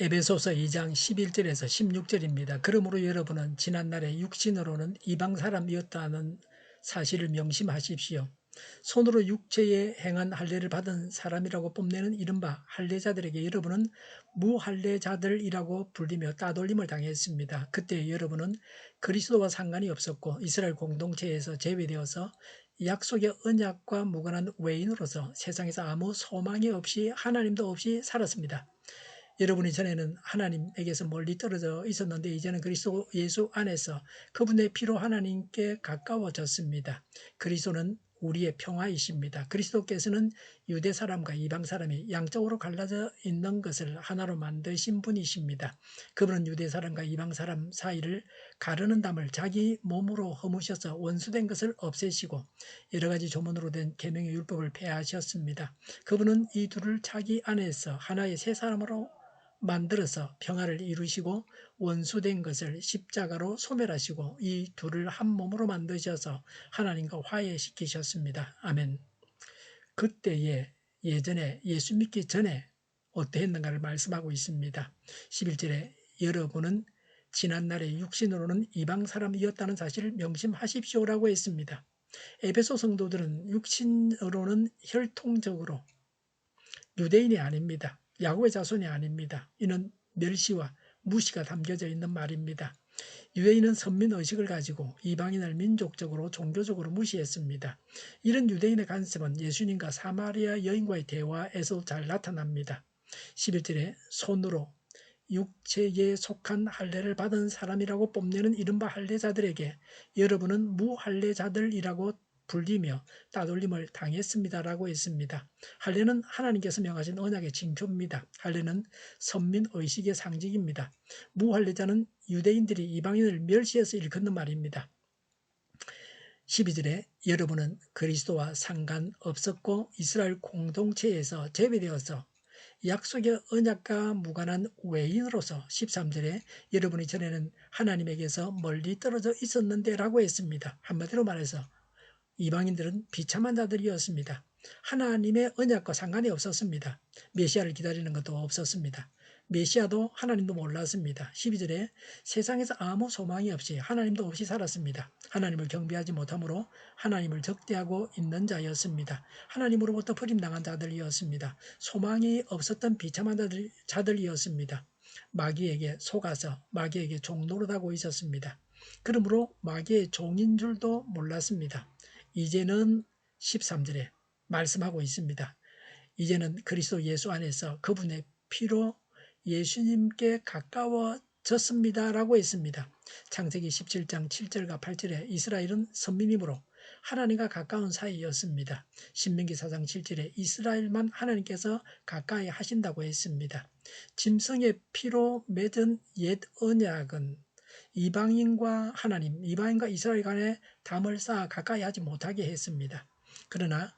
에베소서 2장 11절에서 16절입니다. 그러므로 여러분은 지난날에 육신으로는 이방 사람이었다는 사실을 명심하십시오. 손으로 육체에 행한 할례를 받은 사람이라고 뽐내는 이른바 할례자들에게 여러분은 무할례자들이라고 불리며 따돌림을 당했습니다. 그때 여러분은 그리스도와 상관이 없었고 이스라엘 공동체에서 제외되어서 약속의 언약과 무관한 외인으로서 세상에서 아무 소망이 없이 하나님도 없이 살았습니다. 여러분이 전에는 하나님에게서 멀리 떨어져 있었는데 이제는 그리스도 예수 안에서 그분의 피로 하나님께 가까워졌습니다. 그리스도는 우리의 평화이십니다. 그리스도께서는 유대 사람과 이방 사람이 양쪽으로 갈라져 있는 것을 하나로 만드신 분이십니다. 그분은 유대 사람과 이방 사람 사이를 가르는 담을 자기 몸으로 허무셔서 원수된 것을 없애시고 여러 가지 조문으로 된 계명의 율법을 폐하셨습니다. 그분은 이 둘을 자기 안에서 하나의 새 사람으로 만들어서 평화를 이루시고 원수된 것을 십자가로 소멸하시고 이 둘을 한 몸으로 만드셔서 하나님과 화해시키셨습니다. 아멘. 그때에 예전에 예수 믿기 전에 어떠했는가를 말씀하고 있습니다. 11절에 여러분은 지난날에 육신으로는 이방 사람이었다는 사실을 명심하십시오라고 했습니다. 에베소 성도들은 육신으로는 혈통적으로 유대인이 아닙니다. 야곱의 자손이 아닙니다. 이는 멸시와 무시가 담겨져 있는 말입니다. 유대인은 선민의식을 가지고 이방인을 민족적으로 종교적으로 무시했습니다. 이런 유대인의 간섭은 예수님과 사마리아 여인과의 대화에서 잘 나타납니다. 11절에 손으로 육체에 속한 할례를 받은 사람이라고 뽐내는 이른바 할례자들에게 여러분은 무할례자들이라고 불리며 따돌림을 당했습니다라고 했습니다. 할례는 하나님께서 명하신 언약의 징표입니다. 할례는 선민 의식의 상징입니다. 무할례자는 유대인들이 이방인을 멸시해서 일컫는 말입니다. 12절에 여러분은 그리스도와 상관없었고 이스라엘 공동체에서 제외되어서 약속의 언약과 무관한 외인으로서 13절에 여러분이 전에는 하나님에게서 멀리 떨어져 있었는데 라고 했습니다. 한마디로 말해서 이방인들은 비참한 자들이었습니다. 하나님의 언약과 상관이 없었습니다. 메시아를 기다리는 것도 없었습니다. 메시아도 하나님도 몰랐습니다. 12절에 세상에서 아무 소망이 없이 하나님도 없이 살았습니다. 하나님을 경배하지 못하므로 하나님을 적대하고 있는 자였습니다. 하나님으로부터 버림당한 자들이었습니다. 소망이 없었던 비참한 자들, 자들이었습니다. 마귀에게 속아서 마귀에게 종노릇하고 있었습니다. 그러므로 마귀의 종인 줄도 몰랐습니다. 이제는 13절에 말씀하고 있습니다. 이제는 그리스도 예수 안에서 그분의 피로 예수님께 가까워졌습니다. 라고 했습니다. 창세기 17장 7절과 8절에 이스라엘은 선민이므로 하나님과 가까운 사이였습니다. 신명기 4장 7절에 이스라엘만 하나님께서 가까이 하신다고 했습니다. 짐승의 피로 맺은 옛 언약은 이방인과 하나님, 이방인과 이스라엘 간에 담을 쌓아 가까이 하지 못하게 했습니다. 그러나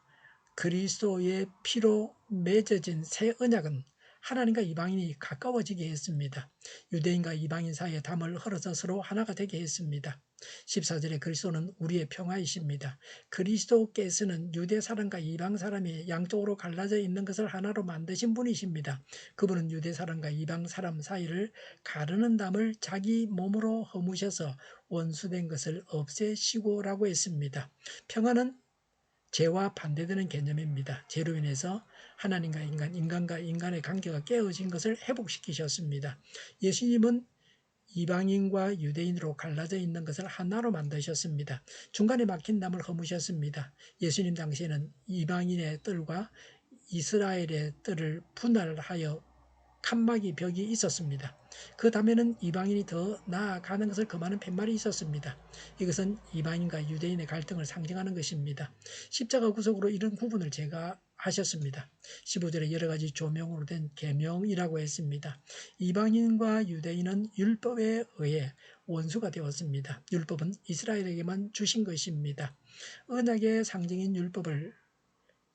그리스도의 피로 맺어진 새 언약은 하나님과 이방인이 가까워지게 했습니다. 유대인과 이방인 사이에 담을 흘어서 서로 하나가 되게 했습니다. 14절에 그리스도는 우리의 평화이십니다. 그리스도께서는 유대 사람과 이방 사람이 양쪽으로 갈라져 있는 것을 하나로 만드신 분이십니다. 그분은 유대 사람과 이방 사람 사이를 가르는 담을 자기 몸으로 허무셔서 원수된 것을 없애시고라고 했습니다. 평화는 죄와 반대되는 개념입니다. 죄로 인해서 하나님과 인간, 인간과 인간의 관계가 깨어진 것을 회복시키셨습니다. 예수님은 이방인과 유대인으로 갈라져 있는 것을 하나로 만드셨습니다. 중간에 막힌 담을 허무셨습니다. 예수님 당시에는 이방인의 뜰과 이스라엘의 뜰을 분할하여 칸막이 벽이 있었습니다. 그 다음에는 이방인이 더 나아가는 것을 금하는 팻말이 있었습니다. 이것은 이방인과 유대인의 갈등을 상징하는 것입니다. 십자가 구속으로 이런 구분을 제가 하셨습니다. 15절에 여러 가지 조명으로 된 계명이라고 했습니다. 이방인과 유대인은 율법에 의해 원수가 되었습니다. 율법은 이스라엘에게만 주신 것입니다. 언약의 상징인 율법을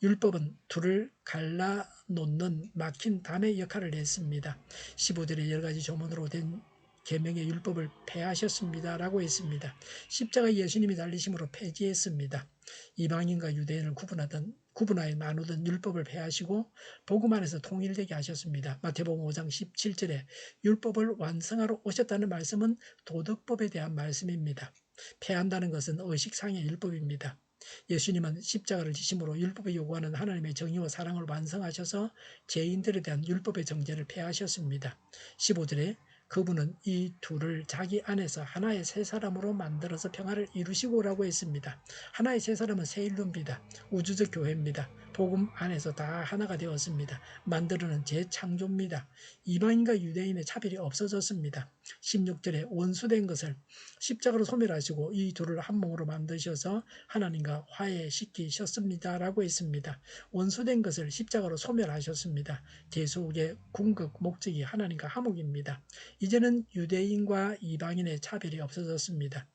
율법은 둘을 갈라 놓는 막힌 담의 역할을 했습니다. 15절에 여러 가지 조문으로 된 계명의 율법을 폐하셨습니다라고 했습니다. 십자가 예수님이 달리심으로 폐지했습니다. 이방인과 유대인을 구분하던 구분하여 나누던 율법을 폐하시고 복음 안에서 통일되게 하셨습니다. 마태복음 5장 17절에 율법을 완성하러 오셨다는 말씀은 도덕법에 대한 말씀입니다. 폐한다는 것은 의식상의 율법입니다. 예수님은 십자가를 지심으로 율법이 요구하는 하나님의 정의와 사랑을 완성하셔서 죄인들에 대한 율법의 정죄를 폐하셨습니다. 15절에 그분은 이 둘을 자기 안에서 하나의 새 사람으로 만들어서 평화를 이루시고라고 했습니다. 하나의 새 사람은 새 인류입니다. 우주적 교회입니다. 복음 안에서 다 하나가 되었습니다. 만들어는 재창조입니다. 이방인과 유대인의 차별이 없어졌습니다. 16절에 원수된 것을 십자가로 소멸하시고 이 둘을 한 몸으로 만드셔서 하나님과 화해시키셨습니다. 라고 했습니다. 원수된 것을 십자가로 소멸하셨습니다. 대속의 궁극 목적이 하나님과 화목입니다. 이제는 유대인과 이방인의 차별이 없어졌습니다.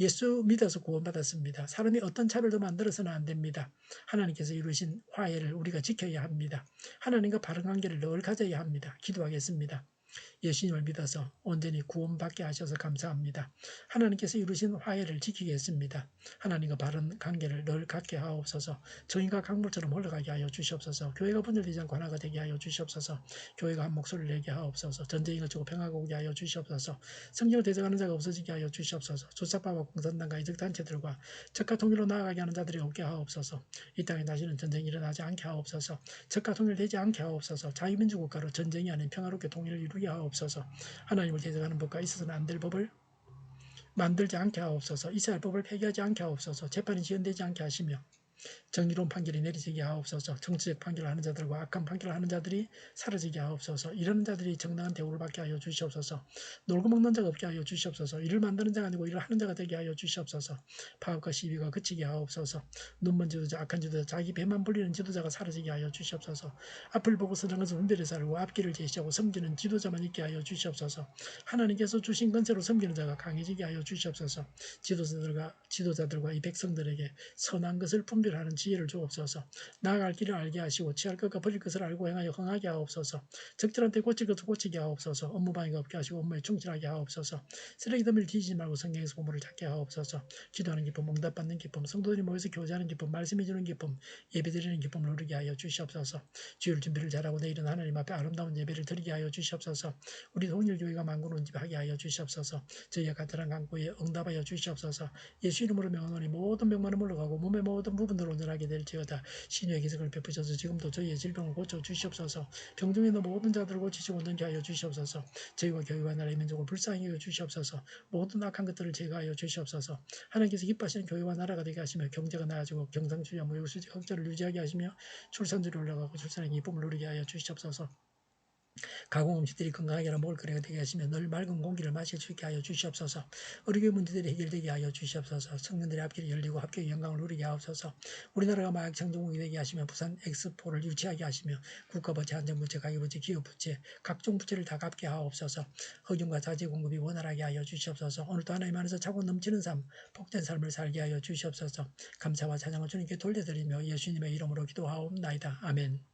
예수 믿어서 구원받았습니다. 사람이 어떤 차별도 만들어서는 안 됩니다. 하나님께서 이루신 화해를 우리가 지켜야 합니다. 하나님과 바른 관계를 늘 가져야 합니다. 기도하겠습니다. 예수님을 믿어서 온전히 구원받게 하셔서 감사합니다. 하나님께서 이루신 화해를 지키겠습니다. 하나님과 바른 관계를 늘 갖게 하옵소서. 정의가 강물처럼 흘러가게 하여 주시옵소서. 교회가 분열되지 않고 하나가 되게 하여 주시옵소서. 교회가 한 목소리를 내게 하옵소서. 전쟁이 거치고 평화가 오게 하여 주시옵소서. 성경을 대적하는 자가 없어지게 하여 주시옵소서. 조사파와 공산당과 이적 단체들과 적과 통일로 나아가게 하는 자들이 없게 하옵소서. 이 땅에 다시는 전쟁이 일어나지 않게 하옵소서. 적과 통일되지 않게 하옵소서. 자유민주 국가로 전쟁이 아닌 평화롭게 통일을 이루게 하옵소서. 하옵소서. 하나님을 대적하는 법과 있어서는 안 될 법을 만들지 않게 하옵소서. 이스라엘 법을 폐기하지 않게 하옵소서. 재판이 지연되지 않게 하시며 정의로운 판결이 내리지게 하옵소서. 정치적 판결을 하는 자들과 악한 판결을 하는 자들이 사라지게 하옵소서. 이러는 자들이 정당한 대우를 받게 하여 주시옵소서. 놀고 먹는 자가 없게 하여 주시옵소서. 일을 만드는 자가 아니고 일을 하는 자가 되게 하여 주시옵소서. 파업과 시비가 그치게 하옵소서. 눈먼 지도자, 악한 지도자, 자기 배만 불리는 지도자가 사라지게 하여 주시옵소서. 앞을 보고 서는 것은 분별해 살고 앞길을 제시하고 섬기는 지도자만 있게 하여 주시옵소서. 하나님께서 주신 건세로 섬기는 자가 강해지게 하여 주시옵소서. 지도자들과 지도자들과 이 백성들에게 선한 것을 분별하는 지혜를 주옵소서. 나아갈 길을 알게 하시고 취할 것과 버릴 것을 알고 행하여 흥하게 하옵소서. 적들한테 고칠 것을 고치게 하옵소서. 업무방해가 없게 하시고 업무에 충실하게 하옵소서. 쓰레기 더미를 뒤지지 말고 성경에서 보물을 찾게 하옵소서. 기도하는 기쁨, 응답받는 기쁨, 성도들이 모여서 교제하는 기쁨, 말씀해 주는 기쁨, 예배드리는 기쁨을 누리게 하여 주시옵소서. 주일 준비를 잘하고 내일은 하나님 앞에 아름다운 예배를 드리게 하여 주시옵소서. 우리 동일교회가 만구는 집하게 하여 주시옵소서. 저희의 간단한 강구에 응답하여 주시옵소서. 예수 이름으로 명하노니 모든 병만은 물러가고 몸의 모든 부분 들 온전하게 될 지어다. 신유의 기색을 베푸셔서 지금도 저희의 질병을 고쳐 주시옵소서. 병중에 있는 모든 자들을 고치시고 온전케 하여 주시옵소서. 저희와 교회와 나라의 민족을 불쌍히 여겨 주시옵소서. 모든 악한 것들을 제거하여 주시옵소서. 하나님께서 기뻐하시는 교회와 나라가 되게 하시며 경제가 나아지고 경상주의와 무역수지 흑자를 유지하게 하시며 출산율이 올라가고 출산의 기쁨을 누리게 하여 주시옵소서. 가공 음식들이 건강하게나 먹을 거리가 되게 하시며 늘 맑은 공기를 마실 수 있게 하여 주시옵소서. 의료계 문제들이 해결되게 하여 주시옵소서. 청년들의 앞길이 열리고 합격의 영광을 누리게 하옵소서. 우리나라가 마약 청정국이 되게 하시며 부산 엑스포를 유치하게 하시며 국가부채, 안전부채, 가계부채, 기업부채 각종 부채를 다 갚게 하옵소서. 흑윤과 자재 공급이 원활하게 하여 주시옵소서. 오늘도 하나님 안에서 차고 넘치는 삶, 복된 삶을 살게 하여 주시옵소서. 감사와 찬양을 주님께 돌려드리며 예수님의 이름으로 기도하옵나이다. 아멘.